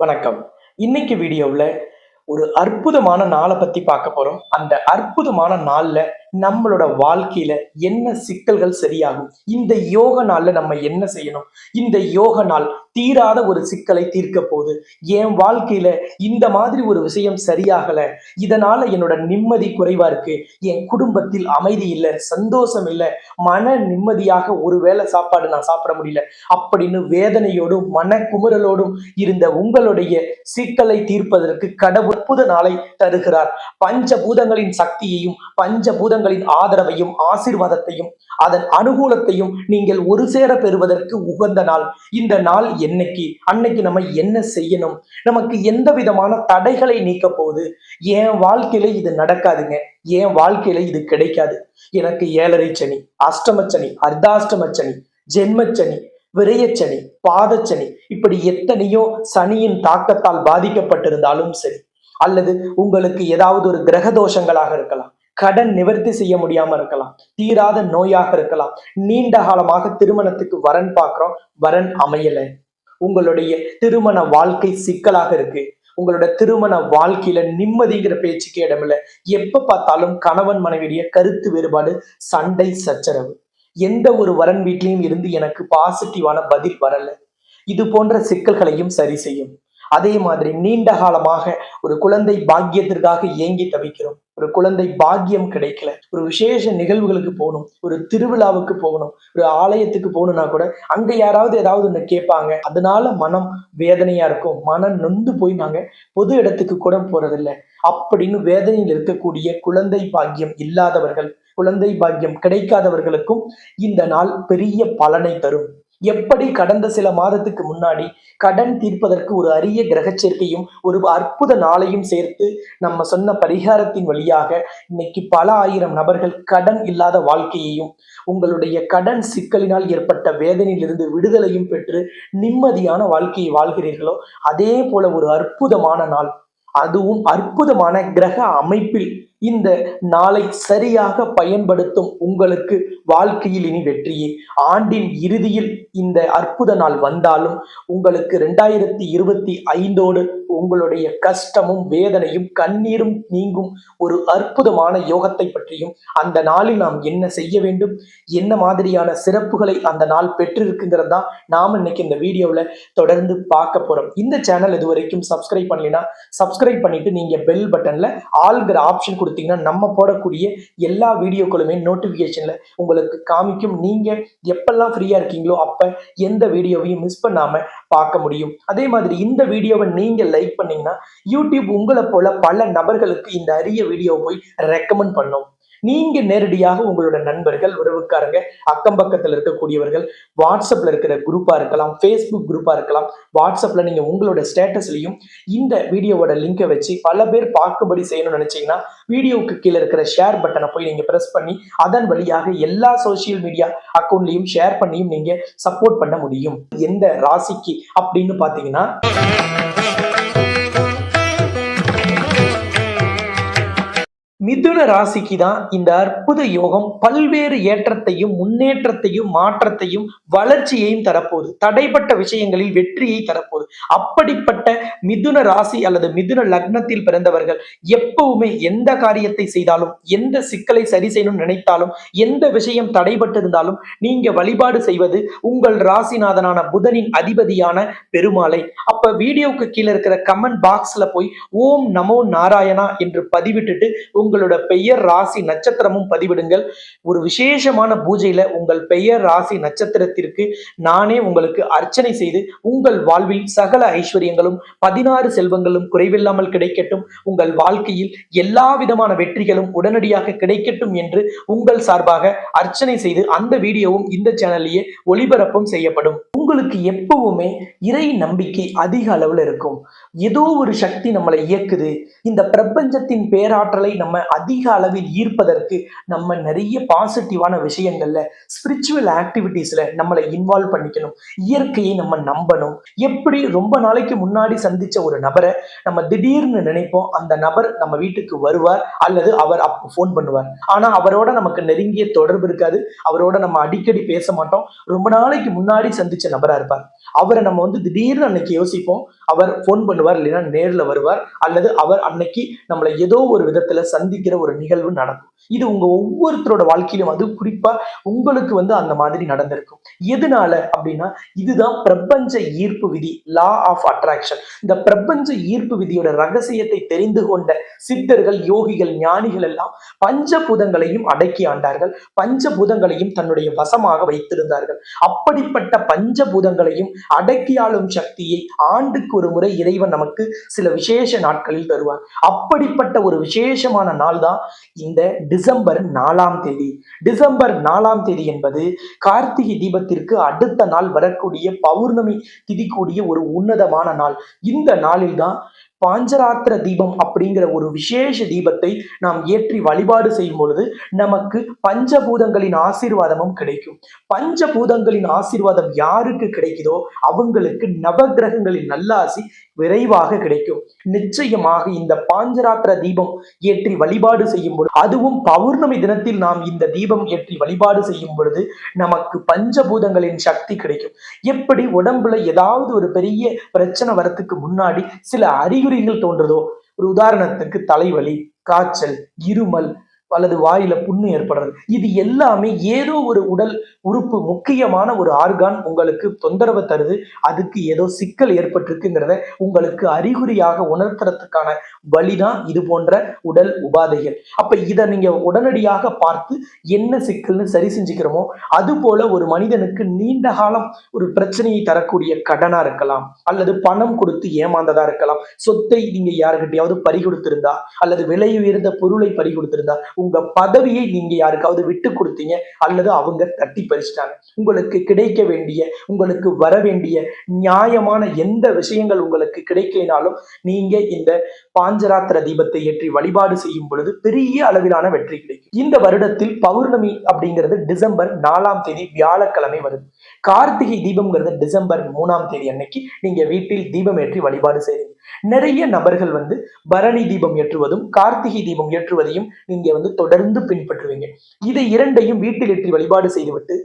வணக்கம். இன்னைக்கு வீடியோவில் ஒரு அற்புதமான நாளை பற்றி பார்க்க போகிறோம் அந்த அற்புதமான நாளில் நம்மளோட வாழ்க்கையில என்ன சிக்கல்கள் சரியாகும்? இந்த யோக நாள்ல நம்ம என்ன செய்யணும்? இந்த யோக நாள் தீராத ஒரு சிக்கலை தீர்க்க போகுது. என் வாழ்க்கையில இந்த மாதிரி ஒரு விஷயம் சரியாகல. இதனால என்னோட நிம்மதி குறைவா இருக்கு. என் குடும்பத்தில் அமைதி இல்லை சந்தோஷம் இல்லை. மன நிம்மதியாக ஒருவேளை சாப்பாடு நான் சாப்பிட முடியல அப்படின்னு வேதனையோடும் மன குமுறலோடும் இருந்த உங்களுடைய சிக்கலை தீர்ப்பதற்கு கடவுள் புத நாளை தருகிறார். பஞ்சபூதங்களின் சக்தியையும் பஞ்சபூதங்களின் ஆதரவையும் ஆசீர்வாதத்தையும் அதன் அனுகூலத்தையும் நீங்கள் ஒரு சேர பெறுவதற்கு உகந்த நாள். இந்த நாள் என்னைக்கு? அன்னைக்கு நம்ம என்ன செய்யணும்? நமக்கு எந்த விதமான தடைகளை நீக்க போகுது? என் வாழ்க்கையில இது நடக்காதுங்க. என் வாழ்க்கையில இது கிடைக்காது. எனக்கு ஏழரை சனி அஷ்டம சனி சனி ஜென்மச்சனி விரயச்சனி பாதச்சனி இப்படி எத்தனையோ சனியின் தாக்கத்தால் பாதிக்கப்பட்டிருந்தாலும் சரி அல்லது உங்களுக்கு ஏதாவது ஒரு கிரக தோஷங்களாக இருக்கலாம். கடன் நிவர்த்தி செய்ய முடியாம இருக்கலாம். தீராத நோயாக இருக்கலாம். நீண்ட காலமாக திருமணத்துக்கு வரன் பார்க்குறோம். வரன் அமையல. உங்களுடைய திருமண வாழ்க்கை சிக்கலாக இருக்கு. உங்களோட திருமண வாழ்க்கையில நிம்மதிங்கிற பேச்சுக்கு இடமில்ல. எப்ப பார்த்தாலும் கணவன் மனைவியுடைய கருத்து வேறுபாடு சண்டை சச்சரவு. எந்த ஒரு வரன் வீட்லையும் இருந்து எனக்கு பாசிட்டிவான பதில் வரல. இது போன்ற சிக்கல்களையும் சரி செய்யும். அதே மாதிரி நீண்ட காலமாக ஒரு குழந்தை பாக்கியத்திற்காக ஏங்கி தவிக்கிறோம். ஒரு குழந்தை பாக்கியம் கிடைக்கல. ஒரு விசேஷ நிகழ்வுகளுக்கு போகணும். ஒரு திருவிழாவுக்கு போகணும். ஒரு ஆலயத்துக்கு போகணும்னா கூட அங்க யாராவது ஏதாவது ஒண்ணு கேட்பாங்க. அதனால மனம் வேதனையா இருக்கும். மனம் நொந்து போய் நாங்க பொது இடத்துக்கு கூட போறதில்லை. அப்படின்னு வேதனையில் இருக்கக்கூடிய குழந்தை பாக்கியம் இல்லாதவர்கள் குழந்தை பாக்கியம் கிடைக்காதவர்களுக்கும் இந்த நாள் பெரிய பலனை தரும். எப்படி கடந்த சில மாதத்துக்கு முன்னாடி கடன் தீர்ப்பதற்கு ஒரு அரிய கிரக சேர்க்கையும் ஒரு அற்புத நாளையும் சேர்த்து நம்ம சொன்ன பரிகாரத்தின் வழியாக இன்னைக்கு பல ஆயிரம் நபர்கள் கடன் இல்லாத வாழ்க்கையையும் உங்களுடைய கடன் சிக்கலினால் ஏற்பட்ட வேதனையிலிருந்து விடுதலையும் பெற்று நிம்மதியான வாழ்க்கையை வாழ்கிறீர்களோ அதே போல ஒரு அற்புதமான நாள். அதுவும் அற்புதமான கிரக அமைப்பில். இந்த நாளை சரியாக பயன்படுத்தும் உங்களுக்கு வாழ்க்கையில் இனி வெற்றியே. ஆண்டின் இறுதியில் இந்த அற்புத நாள் வந்தாலும் உங்களுக்கு ரெண்டாயிரத்தி இருபத்தி ஐந்தோடு உங்களுடைய கஷ்டமும் வேதனையும் கண்ணீரும் நீங்கும் ஒரு அற்புதமான யோகத்தை பற்றியும் அந்த நாளில் நாம் என்ன செய்ய வேண்டும்? என்ன மாதிரியான சிறப்புகளை அந்த நாள் பெற்றிருக்குங்கிறது தான் நாம் இன்னைக்கு இந்த வீடியோவில் தொடர்ந்து பார்க்க போறோம். இந்த சேனல் இது வரைக்கும் சப்ஸ்கிரைப் பண்ணலைன்னா சப்ஸ்கிரைப் பண்ணிட்டு நீங்க பெல் பட்டன்ல ஆல்கிற ஆப்ஷன் கொடுத்தீங்கன்னா நம்ம போடக்கூடிய எல்லா வீடியோக்களுமே நோட்டிஃபிகேஷனில் உங்களுக்கு காமிக்கும். நீங்க எப்பெல்லாம் ஃப்ரீயா இருக்கீங்களோ அப்ப எந்த வீடியோவையும் மிஸ் பண்ணாம பார்க்க முடியும். அதே மாதிரி இந்த வீடியோவை நீங்க லைக் பண்ணீங்கன்னா யூடியூப் உங்களை போல பல நபர்களுக்கு இந்த அரிய வீடியோவை போய் ரெக்கமெண்ட் பண்ணும். நீங்க நேரடியாக உங்களோட நண்பர்கள் உறவுக்காரங்க அக்கம் பக்கத்துல இருக்கக்கூடியவர்கள் வாட்ஸ்அப்ல இருக்கிற குரூப்பா இருக்கலாம் ஃபேஸ்புக் குரூப்பா இருக்கலாம் வாட்ஸ்அப்ல நீங்க உங்களோட ஸ்டேட்டஸ்லயும் இந்த வீடியோவோட லிங்கை வச்சு பல பேர் பார்க்கும்படி செய்யணும்னு நினைச்சீங்கன்னா வீடியோவுக்கு கீழே இருக்கிற ஷேர் பட்டனை போய் நீங்க பிரஸ் பண்ணி அதன் வழியாக எல்லா சோசியல் மீடியா அக்கௌண்ட்லயும் ஷேர் பண்ணியும் நீங்க சப்போர்ட் பண்ண முடியும். எந்த ராசிக்கு அப்படின்னு பாத்தீங்கன்னா மிதுன ராசிக்கு தான் இந்த அற்புத யோகம் பல்வேறு ஏற்றத்தையும் முன்னேற்றத்தையும் மாற்றத்தையும் வளர்ச்சியையும் தரப்போகுது. தடைப்பட்ட விஷயங்களில் வெற்றியை தரப்போகுது. அப்படிப்பட்ட மிதுன ராசி அல்லது மிதுன லக்னத்தில் பிறந்தவர்கள் எப்பவுமே எந்த காரியத்தை செய்தாலும் எந்த சிக்கலை சரி செய்யணும்னு நினைத்தாலும் எந்த விஷயம் தடைபட்டிருந்தாலும் நீங்க வழிபாடு செய்வது உங்கள் ராசிநாதனான புதனின் அதிபதியான பெருமாளை. அப்ப வீடியோவுக்கு கீழே இருக்கிற கமெண்ட் பாக்ஸ்ல போய் ஓம் நமோ நாராயணா என்று பதிவிட்டுட்டு உங்களோட பெயர் ராசி நட்சத்திரமும் பதிவிடுங்கள். ஒரு விசேஷமான பூஜையில உங்கள் பெயர் ராசி நட்சத்திரத்திற்கு நானே உங்களுக்கு அர்ச்சனை செய்து உங்கள் வாழ்வில் சகல ஐஸ்வர்யங்களும் பதினாறு செல்வங்களும் குறைவில்லாமல் கிடைக்கட்டும். உங்கள் வாழ்க்கையில் எல்லா விதமான வெற்றிகளும் உடனடியாக கிடைக்கட்டும் என்று உங்கள் சார்பாக அர்ச்சனை செய்து அந்த வீடியோவும் இந்த சேனல்லையே ஒளிபரப்பும் செய்யப்படும். உங்களுக்கு எப்பவுமே இறை நம்பிக்கை அதிக அளவில் இருக்கும். ஏதோ ஒரு சக்தி நம்மளை இயக்குது. இந்த பிரபஞ்சத்தின் பேராற்றலை நம்ம அதிக அளவில் ஈர்ப்பதற்கு நம்ம நிறைய பாசிட்டிவான விஷயங்கள்ல ஸ்பிரிச்சுவல் ஆக்டிவிட்டீஸ்ல நம்மளை இன்வால்வ் பண்ணிக்கணும். இயற்கையை நம்ம நம்பணும். எப்படி ரொம்ப நாளைக்கு முன்னாடி சந்திச்ச ஒரு நபரை நம்ம திடீர்னு நினைப்போம் அந்த நபர் நம்ம வீட்டுக்கு வருவார் அல்லது அவர் அப்போ ஃபோன் பண்ணுவார். ஆனா அவரோட நமக்கு நெருங்கிய தொடர்பு இருக்காது. அவரோட நம்ம அடிக்கடி பேச மாட்டோம். ரொம்ப நாளைக்கு முன்னாடி சந்திச்ச நபரா இருப்பார். அவரை நம்ம வந்து திடீர்னு அன்னைக்கு யோசிப்போம். அவர் ஃபோன் பண்ணுவார் இல்லைன்னா நேர்ல வருவார் அல்லது அவர் அன்னைக்கு நம்மளை ஏதோ ஒரு விதத்துல சந்திக்கிற ஒரு நிகழ்வு நடக்கும். இது உங்க ஒவ்வொருத்தரோட வாழ்க்கையிலும் வந்து குறிப்பா உங்களுக்கு வந்து அந்த மாதிரி நடந்திருக்கும். எதனால அப்படின்னா இதுதான் பிரபஞ்ச ஈர்ப்பு விதி லா ஆஃப் அட்ராக்ஷன் இந்த பிரபஞ்ச ஈர்ப்பு விதியோட ரகசியத்தை தெரிந்து கொண்ட சித்தர்கள் யோகிகள் ஞானிகள் எல்லாம் பஞ்சபூதங்களையும் அடக்கி ஆண்டார்கள். பஞ்சபூதங்களையும் தன்னுடைய வசமாக வைத்திருந்தார்கள். அப்படிப்பட்ட பஞ்சபூதங்களையும் அடக்கி ஆளும் சக்தியை ஆண்டுக்கு ஒரு முறை இறைவன் நமக்கு சில விசேஷ நாட்களில் தருவார். அப்படிப்பட்ட ஒரு விசேஷமான நாள் தான் இந்த டிசம்பர் நாலாம் தேதி. டிசம்பர் நாலாம் தேதி என்பது கார்த்திகை தீபத்திற்கு அடுத்த நாள் வரக்கூடிய பௌர்ணமி திதி கூடிய ஒரு உன்னதமான நாள். இந்த நாளில் தான் பாஞ்சராத்திர தீபம் அப்படிங்கிற ஒரு விசேஷ தீபத்தை நாம் ஏற்றி வழிபாடு செய்யும் பொழுது நமக்கு பஞ்சபூதங்களின் ஆசீர்வாதமும் கிடைக்கும். பஞ்சபூதங்களின் ஆசீர்வாதம் யாருக்கு கிடைக்குதோ அவங்களுக்கு நவகிரகங்களின் நல்லாசி விரைவாக கிடைக்கும். நிச்சயமாக இந்த பாஞ்சராத்திர தீபம் ஏற்றி வழிபாடு செய்யும் பொழுது அதுவும் பௌர்ணமி தினத்தில் நாம் இந்த தீபம் ஏற்றி வழிபாடு செய்யும் பொழுது நமக்கு பஞ்சபூதங்களின் சக்தி கிடைக்கும். எப்படி உடம்புல ஏதாவது ஒரு பெரிய பிரச்சனை வரத்துக்கு முன்னாடி சில அறிகுறிகள் தோன்றதோ? ஒரு உதாரணத்துக்கு தலைவலி காய்ச்சல் இருமல் அல்லது வாயில புண்ணு ஏற்படுறது. இது எல்லாமே ஏதோ ஒரு உடல் உறுப்பு முக்கியமான ஒரு ஆர்கான் உங்களுக்கு தொந்தரவு தருது. அதுக்கு ஏதோ சிக்கல் ஏற்பட்டிருக்குங்கிறத உங்களுக்கு அறிகுறியாக உணர்த்துறதுக்கான வழிதான் இது போன்ற உடல் உபாதைகள். அப்ப இதை நீங்க உடனடியாக பார்த்து என்ன சிக்கல்னு சரி செஞ்சுக்கிறோமோ அது போல ஒரு மனிதனுக்கு நீண்ட காலம் ஒரு பிரச்சனையை தரக்கூடிய கடனா இருக்கலாம். அல்லது பணம் கொடுத்து ஏமாந்ததா இருக்கலாம். சொத்தை நீங்க யாருக்கிட்டையாவது பறி கொடுத்திருந்தா அல்லது விலை உயர்ந்த பொருளை பறி கொடுத்திருந்தா உங்க பதவியை நீங்க யாருக்காவது விட்டு கொடுத்தீங்க அல்லது அவங்க தட்டி பறிச்சிட்டாங்க. உங்களுக்கு கிடைக்க வேண்டிய உங்களுக்கு வர வேண்டிய நியாயமான எந்த விஷயங்கள் உங்களுக்கு கிடைக்கினாலும் நீங்க இந்த பாஞ்சராத்திர தீபத்தை ஏற்றி வழிபாடு செய்யும் பொழுது பெரிய அளவிலான வெற்றி கிடைக்கும். இந்த வருடத்தில் பௌர்ணமி அப்படிங்கிறது டிசம்பர் நாலாம் தேதி வியாழக்கிழமை வருது. கார்த்திகை தீபம்ங்கிறது டிசம்பர் மூணாம் தேதி அன்னைக்கு நீங்க வீட்டில் தீபம் ஏற்றி வழிபாடு செய்யுங்க நிறைய நபர்கள் வந்து பரணி தீபம் ஏற்றுவதும் கார்த்திகை தீபம் ஏற்றுவதையும் நீங்க வந்து தொடர்ந்து பின்பற்றுவீங்க. இதை இரண்டையும் வீட்டில் ஏற்றி வழிபாடு செய்துவிட்டு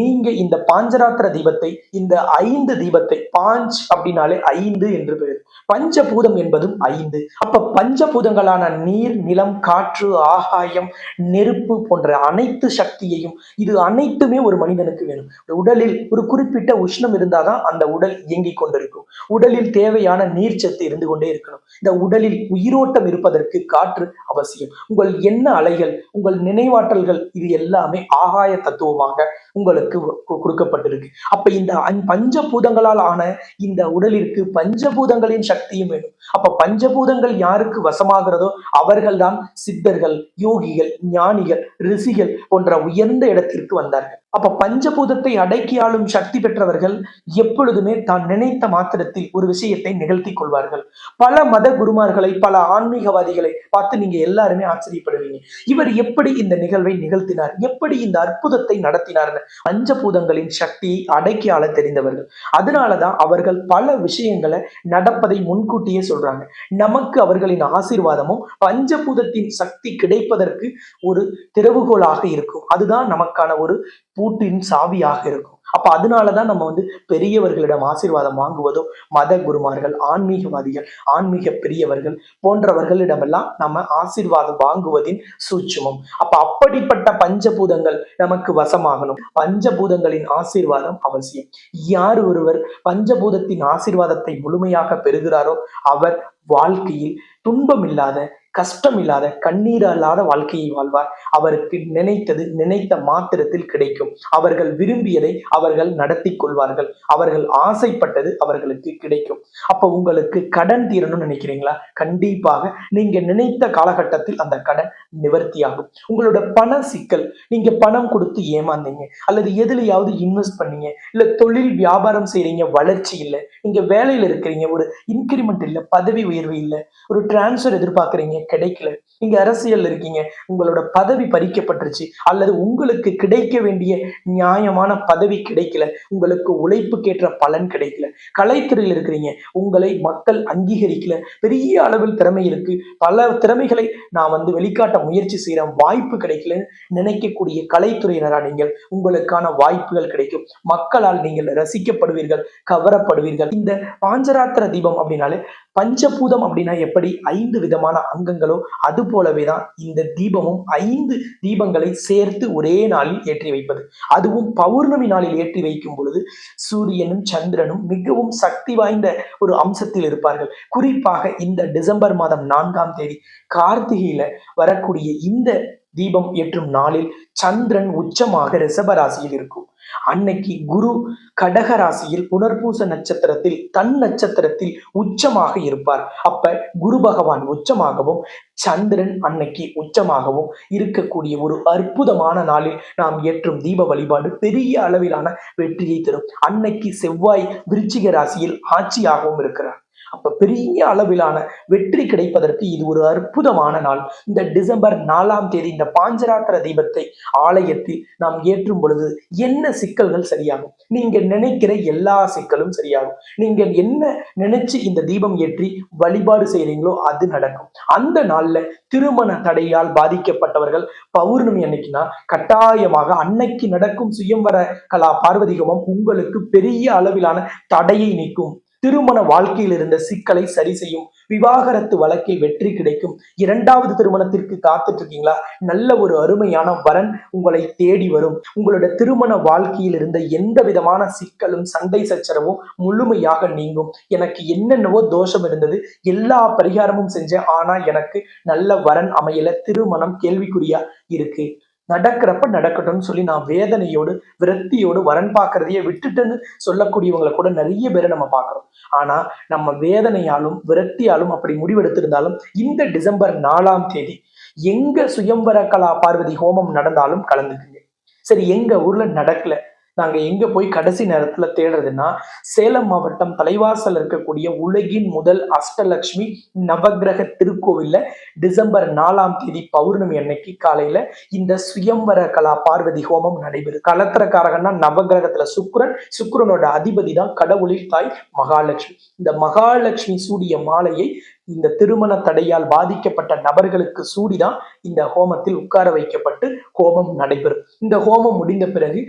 நீங்க இந்த பாஞ்சராத்திர தீபத்தை இந்த ஐந்து தீபத்தை பாஞ்ச் அப்படின்னாலே ஐந்து என்று பெயர் பஞ்சபூதம் என்பதும் ஐந்து. அப்ப பஞ்சபூதங்களான நீர் நிலம் காற்று ஆகாயம் நெருப்பு போன்ற அனைத்து சக்தியையும் இது அனைத்துமே ஒரு மனிதனுக்கு வேணும். உடலில் ஒரு குறிப்பிட்ட உஷ்ணம் இருந்தாதான் அந்த உடல் இயங்கிக் கொண்டிருக்கும். உடலில் தேவையான நீர்ச்சத்து இருந்து கொண்டே இருக்கணும். இந்த உடலில் உயிரோட்டம் இருப்பதற்கு காற்று அவசியம். உங்கள் எண்ண அலைகள் உங்கள் நினைவாற்றல்கள் இது எல்லாமே ஆகாய தத்துவமாக உங்களுக்கு கொடுக்கப்பட்டிருக்கு. அப்ப இந்த பஞ்சபூதங்களால் ஆன இந்த உடலிற்கு பஞ்சபூதங்களின் சக்தியும் வேணும். அப்ப பஞ்சபூதங்கள் யாருக்கு வசமாகிறதோ அவர்கள்தான் சித்தர்கள் யோகிகள் ஞானிகள் ரிஷிகள் போன்ற உயர்ந்த இடத்திற்கு வந்தார்கள். அப்ப பஞ்சபூதத்தை அடக்கி ஆளும் சக்தி பெற்றவர்கள் எப்பொழுதுமே தான் நினைத்த மாத்திரத்தில் ஒரு விஷயத்தை நிகழ்த்தி கொள்வார்கள். பல மத குருமார்களை பல ஆன்மீகவாதிகளை பார்த்து நீங்க எல்லாருமே ஆச்சரியப்படுவீங்க. இவர் எப்படி இந்த நிகழ்வை நிகழ்த்தினார்? எப்படி இந்த அற்புதத்தை நடத்தினார்னு பஞ்சபூதங்களின் சக்தியை அடக்கி ஆள தெரிந்தவர்கள். அதனாலதான் அவர்கள் பல விஷயங்களை நடப்பதை முன்கூட்டியே சொல்றாங்க. நமக்கு அவர்களின் ஆசீர்வாதமும் பஞ்சபூதத்தின் சக்தி கிடைப்பதற்கு ஒரு திறவுகோலாக இருக்கும். அதுதான் நமக்கான ஒரு பூட்டின் சாவியாக இருக்கும். அப்ப அதனாலதான் நம்ம வந்து பெரியவர்களிடம் ஆசீர்வாதம் வாங்குவதோ மத குருமார்கள் ஆன்மீகவாதிகள் ஆன்மீக பெரியவர்கள் போன்றவர்களிடமெல்லாம் நம்ம ஆசீர்வாதம் வாங்குவதின் சூட்சமம். அப்ப அப்படிப்பட்ட பஞ்சபூதங்கள் நமக்கு வசமாகணும். பஞ்சபூதங்களின் ஆசீர்வாதம் அவசியம். யார் ஒருவர் பஞ்சபூதத்தின் ஆசீர்வாதத்தை முழுமையாக பெறுகிறாரோ அவர் வாழ்க்கையில் துன்பம் இல்லாத கஷ்டம் இல்லாத கண்ணீரல்லாத வாழ்க்கையை வாழ்வார். அவருக்கு நினைத்தது நினைத்த மாத்திரத்தில் கிடைக்கும். அவர்கள் விரும்பியதை அவர்கள் நடத்தி கொள்வார்கள். அவர்கள் ஆசைப்பட்டது அவர்களுக்கு கிடைக்கும். அப்ப உங்களுக்கு கடன் தீரணும்னு நினைக்கிறீங்களா? கண்டிப்பாக நீங்க நினைத்த காலகட்டத்தில் அந்த கடன் நிவர்த்தியாகும். உங்களோட பண சிக்கல் நீங்க பணம் கொடுத்து ஏமாந்தீங்க. அல்லது எதுலையாவது இன்வெஸ்ட் பண்ணீங்க. இல்ல தொழில் வியாபாரம் செய்றீங்க வளர்ச்சி இல்லை. நீங்க வேலையில இருக்கிறீங்க ஒரு இன்கிரிமெண்ட் இல்லை பதவி உயர்வு இல்லை. ஒரு டிரான்ஸ்ஃபர் எதிர்பார்க்குறீங்க கிடைக்கல. நீங்க அரசியல் இருக்கீங்க. உங்களோட பதவி பறிக்கப்பட்டுருச்சு. அல்லது உங்களுக்கு கிடைக்க வேண்டிய நியாயமான பதவி கிடைக்கல. உங்களுக்கு உழைப்புக்கேற்ற பலன் கிடைக்கல. கலைத்துறையில் இருக்கிறீங்க. உங்களை மக்கள் அங்கீகரிக்கல. பெரிய அளவில் திறமை இருக்கு. பல திறமைகளை நான் வந்து வெளிக்காட்ட முயற்சி செய்யறேன் வாய்ப்பு கிடைக்கலன்னு நினைக்கக்கூடிய கலைத்துறையினரா நீங்கள். உங்களுக்கான வாய்ப்புகள் கிடைக்கும். மக்களால் நீங்கள் ரசிக்கப்படுவீர்கள் கவரப்படுவீர்கள். இந்த பாஞ்சராத்திர தீபம் அப்படின்னாலே பஞ்சபூதம் அப்படின்னா எப்படி? ஐந்து விதமான அங்கங்களோ அது போலவே தான் இந்த தீபமும் ஐந்து தீபங்களை சேர்த்து ஒரே நாளில் ஏற்றி வைப்பது. அதுவும் பௌர்ணமி நாளில் ஏற்றி வைக்கும் பொழுது சூரியனும் சந்திரனும் மிகவும் சக்தி வாய்ந்த ஒரு அம்சத்தில் இருப்பார்கள். குறிப்பாக இந்த டிசம்பர் மாதம் நான்காம் தேதி கார்த்திகையில வரக்கூடிய இந்த தீபம் ஏற்றும் நாளில் சந்திரன் உச்சமாக ரிசபராசியில் இருக்கும். அன்னைக்கு குரு கடக ராசியில் புனர்பூச நட்சத்திரத்தில் தன் நட்சத்திரத்தில் உச்சமாக இருப்பார். அப்ப குரு பகவான் உச்சமாகவும் சந்திரன் அன்னைக்கு உச்சமாகவும் இருக்கக்கூடிய ஒரு அற்புதமான நாளில் நாம் ஏற்றும் தீப வழிபாடு பெரிய அளவிலான வெற்றியை தரும். அன்னைக்கு செவ்வாய் விருச்சிக ராசியில் ஆட்சியாகவும் இருக்கிறார். அப்ப பெரிய அளவிலான வெற்றி கிடைப்பதற்கு இது ஒரு அற்புதமான நாள். இந்த டிசம்பர் நாலாம் தேதி இந்த பாஞ்சராத்திர தீபத்தை ஆலயத்தில் நாம் ஏற்றும் பொழுது என்ன சிக்கல்கள் சரியாகும்? நீங்க நினைக்கிற எல்லா சிக்கலும் சரியாகும். நீங்க என்ன நினைச்சு இந்த தீபம் ஏற்றி வழிபாடு செய்றீங்களோ அது நடக்கும். அந்த நாள்ல திருமண தடையால் பாதிக்கப்பட்டவர்கள் பௌர்ணமி அன்னைக்குன்னா கட்டாயமாக அன்னைக்கு நடக்கும் சுயம்வர கலா பார்வதி உங்களுக்கு பெரிய அளவிலான தடையை நீக்கும். திருமண வாழ்க்கையில் இருந்த சிக்கலை சரி செய்யும் விவாகரத்து வழக்கில் வெற்றி கிடைக்கும். இரண்டாவது திருமணத்திற்கு காத்துட்டு இருக்கீங்களா நல்ல ஒரு அருமையான வரன் உங்களை தேடி வரும். உங்களோட திருமண வாழ்க்கையில் இருந்த எந்த விதமான சிக்கலும் சண்டை சச்சரவும் முழுமையாக நீங்கும். எனக்கு என்னென்னவோ தோஷம் இருந்தது. எல்லா பரிகாரமும் செஞ்சேன். ஆனா எனக்கு நல்ல வரன் அமையல. திருமணம் கேள்விக்குறியா இருக்கு. நடக்கிறப்ப நடக்கட்டும்னு சொல்லி நான் வேதனையோடு விரக்தியோடு வரன் பார்க்கறதையே விட்டுட்டுன்னு சொல்லக்கூடியவங்களை கூட நிறைய பேரை நம்ம பார்க்குறோம். ஆனா நம்ம வேதனையாலும் விரக்தியாலும் அப்படி முடிவெடுத்திருந்தாலும் இந்த டிசம்பர் நாலாம் தேதி எங்க சுயம்பர கலா பார்வதி ஹோமம் நடந்தாலும் கலந்துக்குங்க. சரி எங்க ஊர்ல நடக்கல. நாங்கள் எங்கே போய் கடைசி நேரத்தில் தேடுறதுன்னா சேலம் மாவட்டம் தலைவாசல் இருக்கக்கூடிய உலகின் முதல் அஷ்டலக்ஷ்மி நவக்கிரக திருக்கோவிலில் டிசம்பர் நாலாம் தேதி பௌர்ணமி அன்னைக்கு காலையில் இந்த சுயம்வர கலா பார்வதி ஹோமம் நடைபெறும். கலத்திரக்காரகன்னா நவகிரகத்தில் சுக்கிரன். சுக்ரனோட அதிபதி தான் கடவுளில் தாய் மகாலட்சுமி. இந்த மகாலட்சுமி சூடிய மாலையை இந்த திருமண தடையால் பாதிக்கப்பட்ட நபர்களுக்கு சூடிதான் இந்த ஹோமத்தில் உட்கார வைக்கப்பட்டு ஹோமம் நடைபெறும். இந்த ஹோமம் முடிந்த பிறகு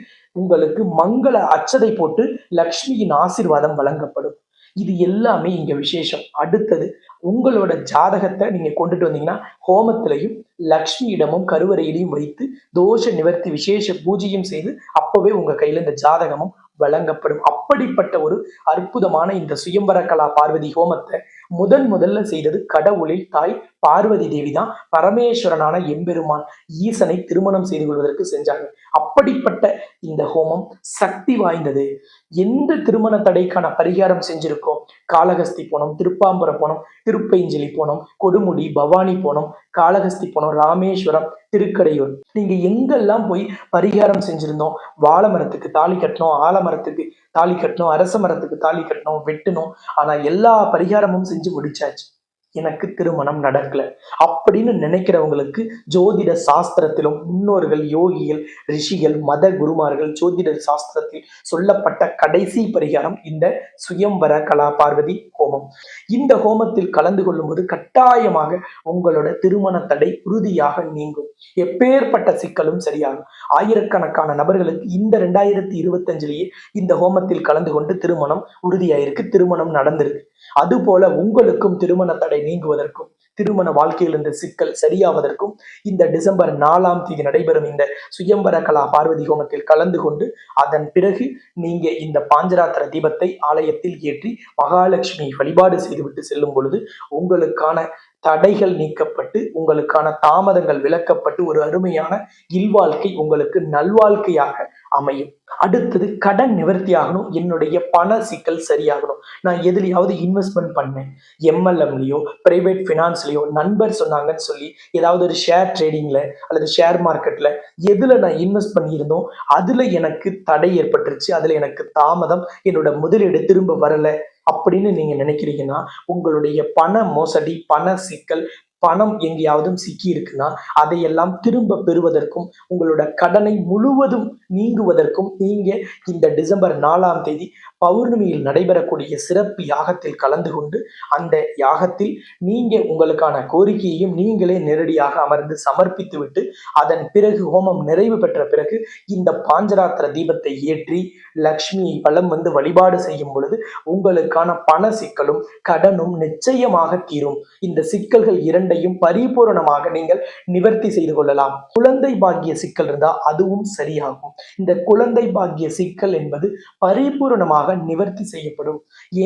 உங்களுக்கு மங்கள அச்சதை போட்டு லக்ஷ்மியின் ஆசீர்வாதம் வழங்கப்படும். இது எல்லாமே இங்க விசேஷம். அடுத்தது உங்களோட ஜாதகத்தை நீங்க கொண்டுட்டு வந்தீங்கன்னா ஹோமத்திலையும் லக்ஷ்மியிடமும் கருவறையிலையும் வைத்து தோஷ நிவர்த்தி விசேஷ பூஜையும் செய்து அப்பவே உங்க கையில இந்த ஜாதகமும் வழங்கப்படும். அப்படிப்பட்ட ஒரு அற்புதமான இந்த சுயம்பர கலா பார்வதி ஹோமத்தை முதன் முதல்ல செய்தது கடவுளில் தாய் பார்வதி தேவி தான் பரமேஸ்வரனான எம்பெருமான் ஈசனை திருமணம் செய்து கொள்வதற்கு செஞ்சாங்க அப்படிப்பட்ட இந்த ஹோமம் சக்தி வாய்ந்தது. எந்த திருமண தடைக்கான பரிகாரம் செஞ்சிருக்கோம்? காளகஸ்தி போனோம் திருப்பாம்புரம் போனோம் திருப்பைஞ்சலி போனோம் கொடுமுடி பவானி போனோம் காளகஸ்தி போனோம் ராமேஸ்வரம் திருக்கடையூர். நீங்க எங்கெல்லாம் போய் பரிகாரம் செஞ்சிருந்தோம்? வாழை மரத்துக்கு தாலி கட்டணும் ஆலமரத்துக்கு தாலி கட்டணும் அரச மரத்துக்கு தாலி கட்டணும் வெட்டணும் ஆனா எல்லா பரிகாரமும் செஞ்சு முடிச்சாச்சு. எனக்கு திருமணம் நடக்கல. அப்படின்னு நினைக்கிறவங்களுக்கு ஜோதிட சாஸ்திரத்திலும் முன்னோர்கள் யோகிகள் ரிஷிகள் மத குருமார்கள் ஜோதிட சாஸ்திரத்தில் சொல்லப்பட்ட கடைசி பரிகாரம் இந்த சுயம்பர கலா பார்வதி ஹோமம். இந்த ஹோமத்தில் கலந்து கொள்ளும்போது கட்டாயமாக உங்களோட திருமண தடை உறுதியாக நீங்கும். எப்பேற்பட்ட சிக்கலும் சரியாகும். ஆயிரக்கணக்கான நபர்களுக்கு இந்த ரெண்டாயிரத்தி இருபத்தஞ்சிலேயே இந்த ஹோமத்தில் கலந்து கொண்டு திருமணம் உறுதியாயிருக்கு திருமணம் நடந்திருக்கு. அதுபோல உங்களுக்கும் திருமண தடை நீங்குவதற்கும் திருமண வாழ்க்கையில் இருந்த சிக்கல் சரியாவதற்கும் இந்த டிசம்பர் நாலாம் தேதி நடைபெறும் இந்த சுயம்பர கலா பார்வதி ஹோமத்தில் கலந்து கொண்டு அதன் பிறகு நீங்க இந்த பாஞ்சராத்திர தீபத்தை ஆலயத்தில் ஏற்றி மகாலட்சுமி வழிபாடு செய்துவிட்டு செல்லும் பொழுது உங்களுக்கான தடைகள் நீக்கப்பட்டு உங்களுக்கான தாமதங்கள் விளக்கப்பட்டு ஒரு அருமையான இல்வாழ்க்கை உங்களுக்கு நல்வாழ்க்கையாக அமையும். அடுத்தது கடன் நிவர்த்தி ஆகணும். என்னுடைய பண சிக்கல் சரியாகணும். நான் எதுலையாவது இன்வெஸ்ட்மெண்ட் பண்ணேன். எம்எல்எம்லயோ பிரைவேட் ஃபினான்ஸ்லயோ நண்பர் சொன்னாங்கன்னு சொல்லி ஏதாவது ஒரு ஷேர் ட்ரேடிங்ல அல்லது ஷேர் மார்க்கெட்ல எதுல நான் இன்வெஸ்ட் பண்ணியிருந்தோம் அதுல எனக்கு தடை ஏற்பட்டுருச்சு. அதுல எனக்கு தாமதம் என்னோட முதலீடு திரும்ப வரலை. அப்படின்னு நீங்க நினைக்கிறீங்கன்னா உங்களுடைய பண மோசடி பண சிக்கல் பணம் எங்கேயாவதும் சிக்கி இருக்குன்னா அதையெல்லாம் திரும்ப பெறுவதற்கும் உங்களோட கடனை முழுவதும் நீங்குவதற்கும் நீங்க இந்த டிசம்பர் நாலாம் தேதி பௌர்ணமியில் நடைபெறக்கூடிய சிறப்பு யாகத்தில் கலந்து கொண்டு அந்த யாகத்தில் நீங்க உங்களுக்கான கோரிக்கையையும் நீங்களே நேரடியாக அமர்ந்து சமர்ப்பித்து விட்டு அதன் பிறகு ஹோமம் நிறைவு பெற்ற பிறகு இந்த பாஞ்சராத்திர தீபத்தை ஏற்றி லக்ஷ்மியை வலம் வந்து வழிபாடு செய்யும் பொழுது உங்களுக்கான பண சிக்கலும் கடனும் நிச்சயமாக தீரும். இந்த சிக்கல்கள் இரண்டு இரண்டையும் பரிபூரணமாக நீங்கள் நிவர்த்தி செய்து கொள்ளலாம். குழந்தை பாக்கிய சிக்கல் இருந்தால் அதுவும் சரியாகும். இந்த குழந்தை பாக்கிய சிக்கல் என்பது பரிபூரணமாக நிவர்த்தி செய்யப்படும்.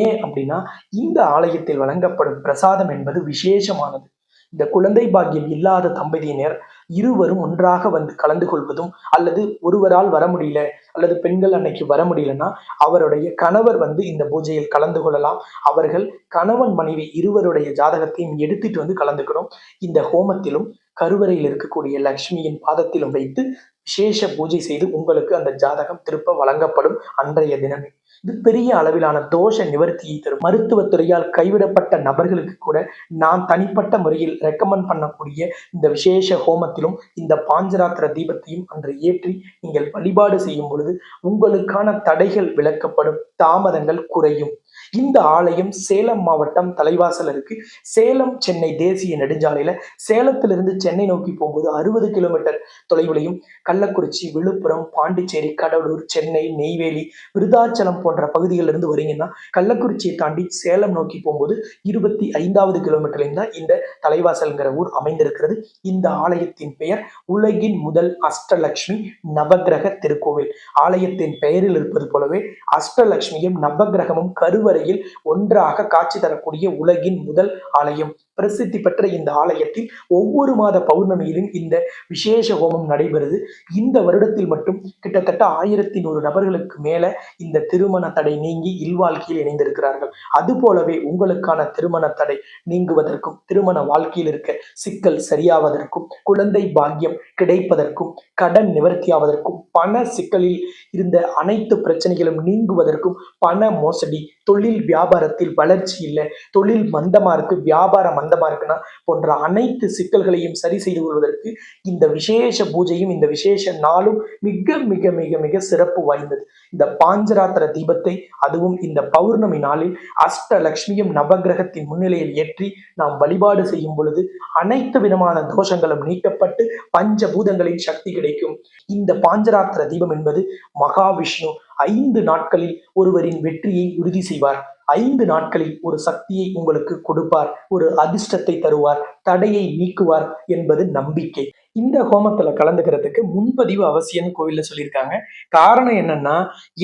ஏன் அப்படின்னா இந்த ஆலயத்தில் வழங்கப்படும் பிரசாதம் என்பது விசேஷமானது. இந்த குழந்தை பாக்கியம் இல்லாத தம்பதியினர் இருவரும் ஒன்றாக வந்து கலந்து கொள்வதும் அல்லது ஒருவரால் வர முடியல அல்லது பெண்கள் அன்னைக்கு வர முடியலன்னா அவருடைய கணவர் வந்து இந்த பூஜையில் கலந்து கொள்ளலாம். அவர்கள் கணவன் மனைவி இருவருடைய ஜாதகத்தையும் எடுத்துட்டு வந்து கலந்துக்கணும். இந்த ஹோமத்திலும் கருவறையில் இருக்கக்கூடிய லக்ஷ்மியின் பாதத்திலும் வைத்து விசேஷ பூஜை செய்து உங்களுக்கு அந்த ஜாதகம் திருப்ப வழங்கப்படும் அன்றைய தினமே. இது பெரிய அளவிலான தோஷ நிவர்த்தியை தரும். மருத்துவத்துறையால் கைவிடப்பட்ட நபர்களுக்கு கூட நான் தனிப்பட்ட முறையில் ரெக்கமெண்ட் பண்ணக்கூடிய இந்த விசேஷ ஹோமத்திலும் இந்த பாஞ்சராத்திர தீபத்தையும் அன்று ஏற்றி நீங்கள் வழிபாடு செய்யும் பொழுது உங்களுக்கான தடைகள் விளக்கப்படும். தாமதங்கள் குறையும். இந்த ஆலயம் சேலம் மாவட்டம் தலைவாசல் இருக்கு. சேலம் சென்னை தேசிய நெடுஞ்சாலையில சேலத்திலிருந்து சென்னை நோக்கி போகும்போது அறுபது கிலோமீட்டர் தொலைவிலையும் கள்ளக்குறிச்சி விழுப்புரம் பாண்டிச்சேரி கடலூர் சென்னை நெய்வேலி விருதாச்சலம் போன்ற போன்ற பகுதிகளிலிருந்து வரீங்கன்னா கள்ளக்குறிச்சியை தாண்டி சேலம் நோக்கி போகும்போது இருபத்தி ஐந்தாவது கிலோமீட்டர்லையும் தான் இந்த தலைவாசல்ங்கிற ஊர் அமைந்திருக்கிறது. இந்த ஆலயத்தின் பெயர் உலகின் முதல் அஷ்டலட்சுமி நவகிரக திருக்கோவில். ஆலயத்தின் பெயரில் இருப்பது போலவே அஷ்டலட்சுமியும் நவகிரகமும் கருவறையில் ஒன்றாக காட்சி தரக்கூடிய உலகின் முதல் ஆலயம். பிரசித்தி பெற்ற இந்த ஆலயத்தில் ஒவ்வொரு மாத பௌர்ணமியிலும் இந்த விசேஷ ஹோமம் நடைபெறுது. இந்த வருடத்தில் மட்டும் கிட்டத்தட்ட ஆயிரத்தி நூறு நபர்களுக்கு மேல இந்த திருமண தடை நீங்கி இல்வாழ்க்கையில் இணைந்திருக்கிறார்கள். அது போலவே உங்களுக்கான திருமண தடை நீங்குவதற்கும் திருமண வாழ்க்கையில் இருக்க சிக்கல் சரியாவதற்கும் குழந்தை பாக்கியம் கிடைப்பதற்கும் கடன் நிவர்த்தியாவதற்கும் பண சிக்கலில் இருந்த அனைத்து பிரச்சனைகளும் நீங்குவதற்கும் பண மோசடி தொழில் வியாபாரத்தில் வளர்ச்சி இல்லை தொழில் மந்தமா இருக்கு வியாபாரம் மந்தமா இருக்குன்னா போன்ற அனைத்து சிக்கல்களையும் சரி செய்து கொள்வதற்கு இந்த விசேஷ பூஜையும் இந்த விசேஷ நாளும் மிக மிக மிக மிக சிறப்பு வாய்ந்தது. இந்த பாஞ்சராத்திர தீபத்தை அதுவும் இந்த பௌர்ணமி நாளில் அஷ்டலக்ஷ்மியும் நவகிரகத்தின் முன்னிலையில் ஏற்றி நாம் வழிபாடு செய்யும் பொழுது அனைத்து விதமான தோஷங்களும் நீக்கப்பட்டு பஞ்சபூதங்களின் சக்தி கிடைக்கும். இந்த பாஞ்சராத்திர தீபம் என்பது மகாவிஷ்ணு ஐந்து நாட்களில் ஒருவரின் வெற்றியை உறுதி செய்வார். ஐந்து நாட்களில் ஒரு சக்தியை உங்களுக்கு கொடுப்பார். ஒரு அதிர்ஷ்டத்தை தருவார். தடையை நீக்குவார் என்பது நம்பிக்கை. இந்த ஹோமத்துல கலந்துக்கிறதுக்கு முன்பதிவு அவசியம்னு கோவில்ல சொல்லியிருக்காங்க. காரணம் என்னன்னா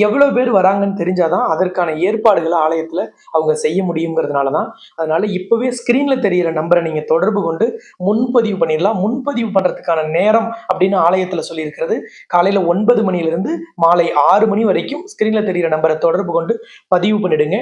எவ்வளவு பேர் வராங்கன்னு தெரிஞ்சாதான் அதற்கான ஏற்பாடுகளை ஆலயத்துல அவங்க செய்ய முடியுங்கிறதுனால தான் அதனால இப்பவே ஸ்கிரீன்ல தெரியிற நம்பரை நீங்க தொடர்பு கொண்டு முன்பதிவு பண்ணிடலாம். முன்பதிவு பண்றதுக்கான நேரம் அப்படின்னு ஆலயத்துல சொல்லியிருக்கிறது. காலையில ஒன்பது மணியிலிருந்து மாலை ஆறு மணி வரைக்கும் ஸ்கிரீன்ல தெரியிற நம்பரை தொடர்பு கொண்டு பதிவு பண்ணிடுங்க.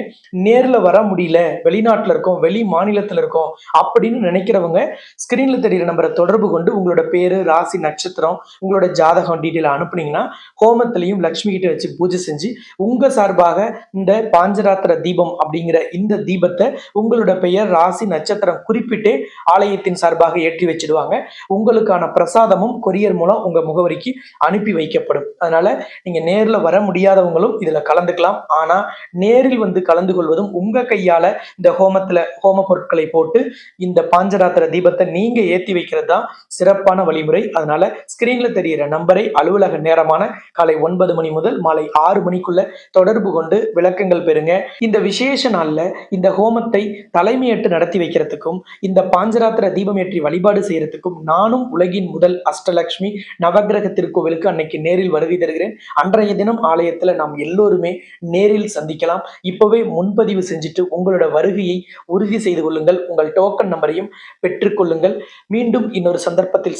நேர்ல வர முடியல வெளிநாட்டுல இருக்கோம் வெளி மாநிலத்துல இருக்கோம் அப்படின்னு நினைக்கிறவங்க ஸ்கிரீன்ல தெரியிற நம்பரை தொடர்பு கொண்டு உங்களோட பேரு ராசி நட்சத்திரம் உங்களோட ஜாதகம் டீட்டெயில் அனுப்புனீங்கன்னா ஹோமத்திலையும் லக்ஷ்மி கிட்ட வச்சு பூஜை செஞ்சு உங்க சார்பாக இந்த பாஞ்சராத்திர தீபம் அப்படிங்கிற இந்த தீபத்தை உங்களோட பெயர் ராசி நட்சத்திரம் குறிப்பிட்டு ஆலயத்தின் சார்பாக ஏற்றி வச்சிடுவாங்க. உங்களுக்கான பிரசாதமும் கொரியர் மூலம் உங்க முகவரிக்கு அனுப்பி வைக்கப்படும். அதனால நீங்க நேர்ல வர முடியாதவங்களும் இதுல கலந்துக்கலாம். ஆனா நேரில் வந்து கலந்து கொள்வதும் உங்க கையால இந்த ஹோமத்துல ஹோம பொருட்களை போட்டு இந்த பாஞ்சராத்திர தீபத்தை நீங்க ஏத்தி வைக்கிறது தான் சிறப்பான வழிமுறை. அதனால ஸ்கிரீன்ல தெரியிற நம்பரை அலுவலக நேரமான காலை ஒன்பது மணி முதல் மாலை ஆறு மணிக்குள்ள தொடர்பு கொண்டு விளக்கங்கள் பெறுங்க. இந்த விசேஷ நாள்ல இந்த ஹோமத்தை தலைமையேற்று நடத்தி வைக்கிறதுக்கும் இந்த பாஞ்சராத்திர தீபம் ஏற்றி வழிபாடு செய்யறதுக்கும் நானும் உலகின் முதல் அஷ்டலட்சுமி நவகிரக திருக்கோவிலுக்கு அன்னைக்கு நேரில் வருகை தருகிறேன். அன்றைய தினம் ஆலயத்துல நாம் எல்லோருமே நேரில் சந்திக்கலாம். இப்பவே முன்பதிவு செஞ்சுட்டு உங்களோட வருகையை உறுதி செய்து கொள்ளுங்கள். உங்கள் டோக்கன் நம்பரையும் பெற்றுக்கொள்ளுங்கள் மீண்டும் இன்னொரு சந்தர்ப்பத்தில்